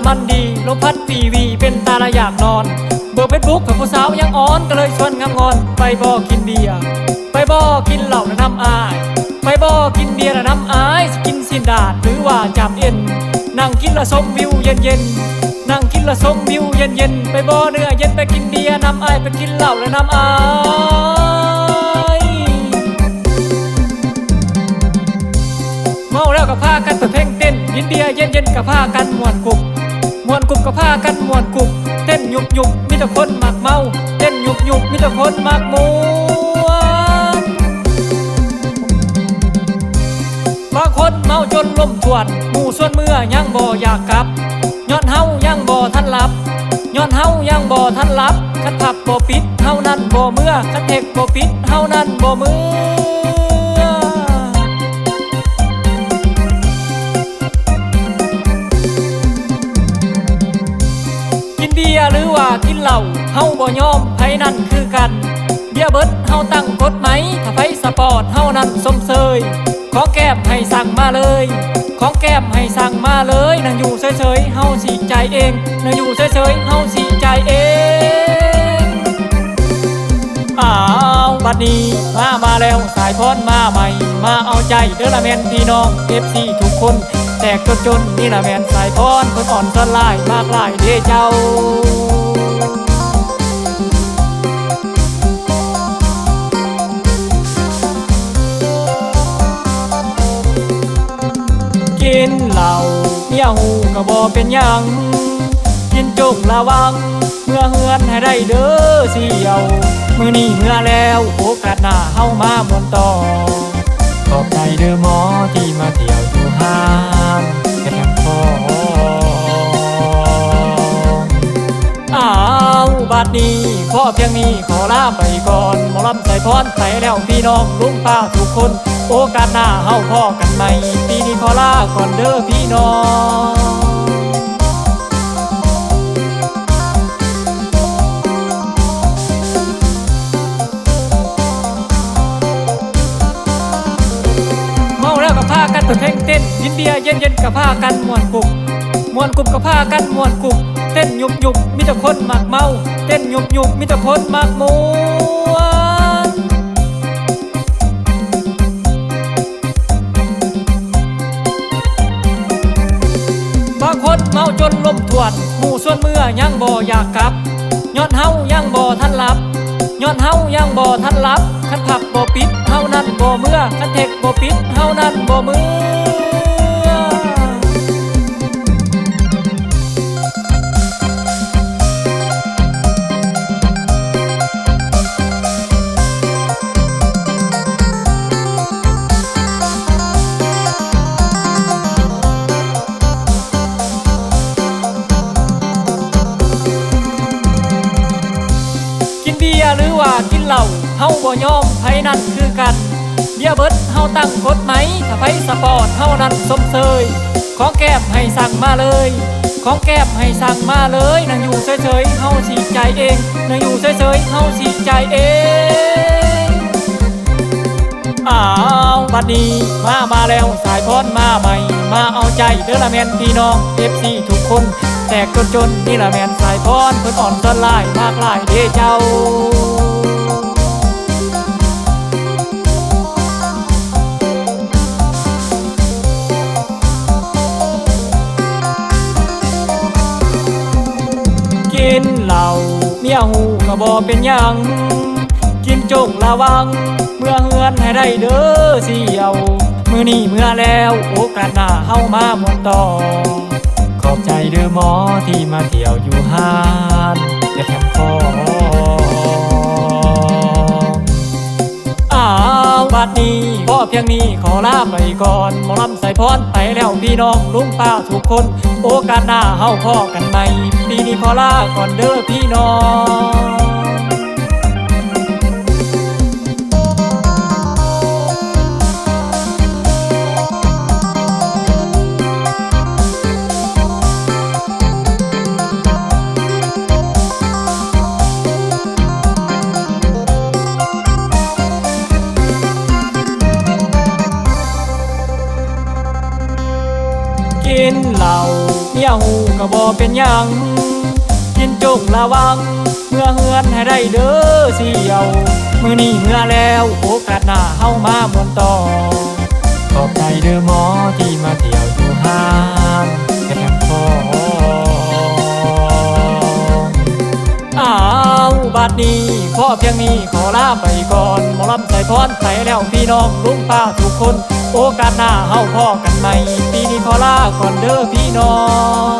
ลมันดีลมพัดวีวีเป็นตาละอยากนอนเบอร์เฟซบุ๊กกับผู้สาวยังอ่อนก็เลยชวนงามงอน ไปบ่กินเบียร์ไปบ่กินเหล้าและน้ำอาย ไปบ่กินเบียร์และน้ำอายกินสินดาดหรือว่าจามเอ็นนั่งกินละสมวิวเย็นเย็นนั่งกินละสมวิวเย็นเย็นไปบ่เนื้อเย็นไปกินเบียร์น้ำอายไปกินเหล้าและน้ำอายเมาแล้วก็พากันไปเพ่งเต้นกินเบียร์เย็นๆก็พากันมวนกุบ มวนกุบก็พากันมวนกุบเต้นยุบยุบมีแต่คนมักเมาเต้นยุบยุบมีแต่คนมักม่วนบางคนเมาจนล้มทวนหมู่ส่วนเมื่อยังบ่อยากกลับย้อนเฮายังบ่ทันหลับย้อนเฮายังบ่ทันหลับคันผับบ่ปิดเฮานั้นบ่เมื่อคันเทคบ่ปิดเฮานั้นบ่เมื่อ เบียร์หรือว่ากินเหล้าเฮาบ่ยอมไผนั่นคือกัน เบียร์เบิดเฮาตั้งกฎไหมถ้าไผสปอร์ตเฮานั้นสมเสยของแก้มให้สั่งมาเลย ของแก้มให้สั่งมาเลยนั่งอยู่เฉยๆเฮาสิใจเองนั่งอยู่เฉยๆเฮาสิใจเองอ้าวบัดนี้มามาแล้วสายพรมาใหม่ มาเอาใจเด้อละแมนพี่น้องเอฟซีทุกคน แตกจนจนนี่ละแมนสายพรคนอ่อนสลายมากหลายเดเจ้ากินเหล้าเมียหูก็บ่เป็นยังกินจงระวัง เมื่อเฮือนให้ได้เด้อเสียว มือนี้เมื่อแล้วโอกาสหน้าเฮามามวนต่อขอบใจเด้อหมอที่มาเที่ยวอยู่ห้า เพียงนี้ขอลาไปก่อนหมอลำใส่พรไปแล้วพี่น้องลุงป้าทุกคน โอกาสหน้าเฮาพ่อกันใหม่ปีนี้ขอลาก่อนเด้อพี่น้องเมาแล้วก็พากันไปเพ่งเต้นกินเบียร์เย็นๆก็พากันมวนกุบม่วนกุบก็พากันมวนกุบ เต้นยุบยุบมีแต่คนมักเมา เต้นยุบยุบมีแต่คนมักม่วนบางคนเมาจนลมทวนหมู่ส่วนเมื่อยังบ่อยากกลับย้อนเฮายังบ่ทันหลับย้อนเฮายังบ่ทันหลับคันผับบ่ปิดเฮานั้นบ่เมื่อคันเทคบ่ปิดเฮานั้นบ่เมื่อ บียร์หรือว่ากินเหล้าเฮาบ่ยอมไผนั่นคือกัน เบียร์เบิดเฮาตั้งกฎไหมถ้าไผสปอร์ตเฮานั้นสมเสยของแก้มให้สั่งมาเลย ของแก้มให้สั่งมาเลยนั่งอยู่เฉยๆเฮาสิใจเองนั่งอยู่เฉยๆเฮาสิใจเองอ้าวบัดนี้มามาแล้วสายพรมาใหม่ มาเอาใจเด้อละแมนพี่น้องเอฟซีทุกคน แตกจนจนนี่ละแมนสายพรเพิ่นอ่อนสลายมากลายเดเจ้ากินเหล้าเมียหูก็บ่เป็นยัง กินจงระวัง เมื่อเฮือนให้ได้เด้อเสียว มือนี้เมื่อแล้ว โอกาสหน้าเฮามาหมดต่อ ขอบใจเด้อหมอที่มาเที่ยวอยู่ห้านแก้มคออ้าวบัดนี้พ่อเพียงนี้ขอลาไปก่อนหมอลำใส่พรไปแล้วพี่น้องลุงป้าทุกคน โอกาสหน้าเฮาพ่อกันใหม่ปีนี้ขอลาก่อนเด้อพี่น้อง เหล้าเมียหูก็บ่เป็นยังกินจงระวัง เมื่อเฮือนให้ได้เด้อเสียว มือนี้เมื่อแล้วโอกาสหน้าเฮามามวนต่อ ขอบใจเด้อหมอที่มาเที่ยวอยู่ห้างแค่พออ้าวบัดนี้พ่อเพียงนี้ขอลาไปก่อนหมอลำใส่พรใส่แล้วพี่น้องลุงป้าทุกคน โอกาสหน้าเฮาพ่อกันใหม่ปี ขอลาก่อนเด้อพี่น้อง